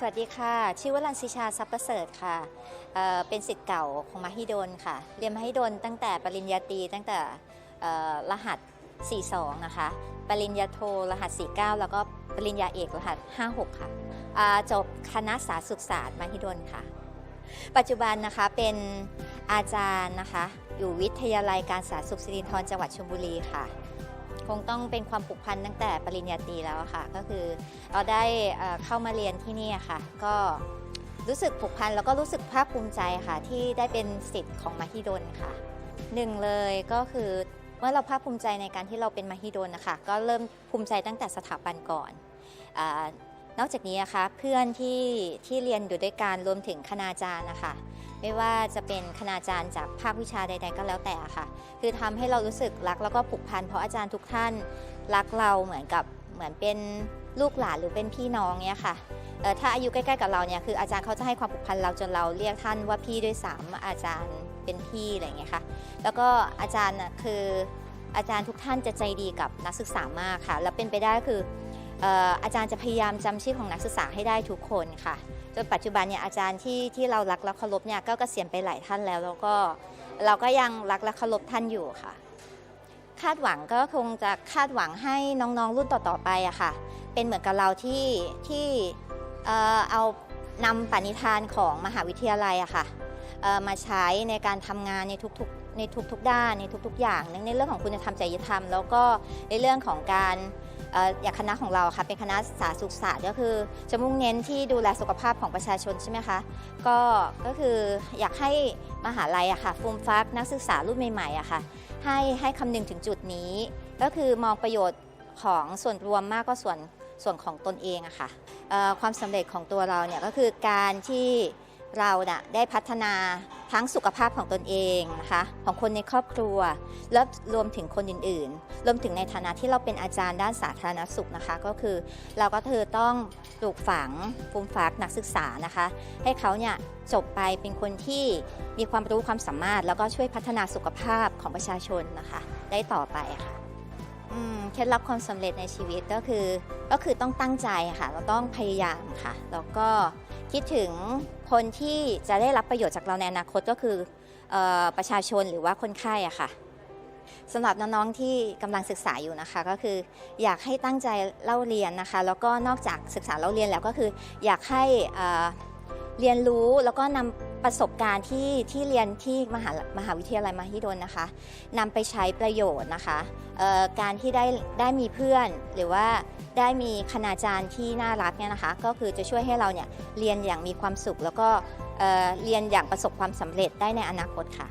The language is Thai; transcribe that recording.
สวัสดีค่ะ ชื่อวรัญชิชาซับประเสริฐค่ะเเป็นสิทธิ์เก่าของมหิดลค่ะ เรียนมหิดลตั้งแต่ปริญญาตรีตั้งแต่รหัส 42 นะคะ ปริญญาโทรหัส 49 แล้วก็ปริญญาเอกรหัส 56 ค่ะจบคณะสาธารณสุขศาสตร์มหิดลค่ะ ปัจจุบันนะคะเป็นอาจารย์นะคะ อยู่วิทยาลัยการสาธารณสุขสิรินธรจังหวัดชลบุรีค่ะ คงต้องเป็นความผูกพันตั้งแต่ปริญญาตรีแล้วค่ะ ก็คือเราได้เข้ามาเรียนที่นี่ค่ะ ก็รู้สึกผูกพันแล้วก็รู้สึกภาคภูมิใจค่ะ ที่ได้เป็นสิทธิ์ของมหิดลค่ะหนึ่งเลยก็คือเมื่อเราภาคภูมิใจในการที่เราเป็นมหิดลนะคะก็เริ่มภูมิใจตั้งแต่สถาบันก่อน นอกจากนี้นะคะเพื่อนที่ที่เรียนอยู่ด้วยกันรวมถึงคณาจารย์นะคะไม่ว่าจะเป็นคณาจารย์จากภาควิชาใด ๆ ก็แล้วแต่ค่ะ คือทำให้เรารู้สึกรักแล้วก็ผูกพันเพราะอาจารย์ทุกท่านรักเราเหมือนกับเหมือนเป็นลูกหลานหรือเป็นพี่น้องเนี่ยค่ะเอ่อถ้าอายุใกล้ ๆ กับเราเนี่ยคืออาจารย์เขาจะให้ความผูกพันเราจนเราเรียกท่านว่าพี่ด้วยซ้ำอาจารย์เป็นพี่อะไรอย่างเงี้ยค่ะ แล้วก็อาจารย์น่ะคืออาจารย์ทุกท่านจะใจดีกับนักศึกษามากค่ะ แล้วเป็นไปได้คือ อาจารย์จะพยายามจำชื่อของนักศึกษาให้ได้ทุกคนค่ะจนปัจจุบันเนี่ยอาจารย์ที่ที่เรารักและเคารพเนี่ยก็เกษียณไปหลายท่านแล้ว แล้วก็เราก็ยังรักและเคารพท่านอยู่ค่ะ คาดหวังก็คงจะคาดหวังให้น้องๆรุ่นต่อๆไปอะค่ะ เป็นเหมือนกับเราที่ที่เอานำปณิธานของมหาวิทยาลัยอะค่ะมาใช้ในการทำงานในทุกๆในทุกๆด้านในทุกๆอย่างในเรื่องของคุณธรรมจริยธรรม แล้วก็ในเรื่องของการ อย่างคณะของเราค่ะเป็นคณะสาธารณสุขศาสตร์ก็คือ จะมุ่งเน้นที่ดูแลสุขภาพของประชาชนใช่ไหมคะก็ก็คืออยากให้มหาลัยอะค่ะฟูมฟักนักศึกษารุ่นใหม่ๆอะค่ะให้ให้คำนึงถึงจุดนี้ ก็คือมองประโยชน์ของส่วนรวมมากกว่าส่วนส่วนของตนเองอะค่ะความสำเร็จของตัวเราเนี่ยก็คือการที่ เราน่ะได้พัฒนาทั้งสุขภาพของตนเองนะคะของคนในครอบครัว และรวมถึงคนอื่นๆ รวมถึงในฐานะที่เราเป็นอาจารย์ด้านสาธารณสุขนะคะ ก็คือเราก็คือต้องปลูกฝังฟูมฟักนักศึกษานะคะ ให้เขาเนี่ยจบไปเป็นคนที่มีความรู้ความสามารถ แล้วก็ช่วยพัฒนาสุขภาพของประชาชนนะคะ ได้ต่อไปค่ะเคล็ดลับความสำเร็จในชีวิตก็คือ ก็คือต้องตั้งใจค่ะ เราต้องพยายามค่ะ แล้วก็ คิดถึงคนที่จะได้รับประโยชน์จากเราในอนาคตก็คือออประชาชนหรือว่าคนไข้อะค่ะสำหรับน้องๆที่กำลังศึกษาอยู่นะคะ ก็คืออยากให้ตั้งใจเล่าเรียนนะคะ แล้วก็นอกจากศึกษาเล่าเรียนแล้วก็คือ อยากให้เเรียนรู้แล้วก็นำประสบการณ์ที่ที่เรียนที่มหามหาวิทยาลัยมหิดลนะคะนำไปใช้ประโยชน์นะคะการที่ได้ได้มีเพื่อนหรือว่า ได้มีคณาจารย์ที่น่ารักเนี่ยนะคะ ก็คือจะช่วยให้เราเนี่ยเรียนอย่างมีความสุข แล้วก็เอ่อเรียนอย่างประสบความสำเร็จได้ในอนาคตค่ะ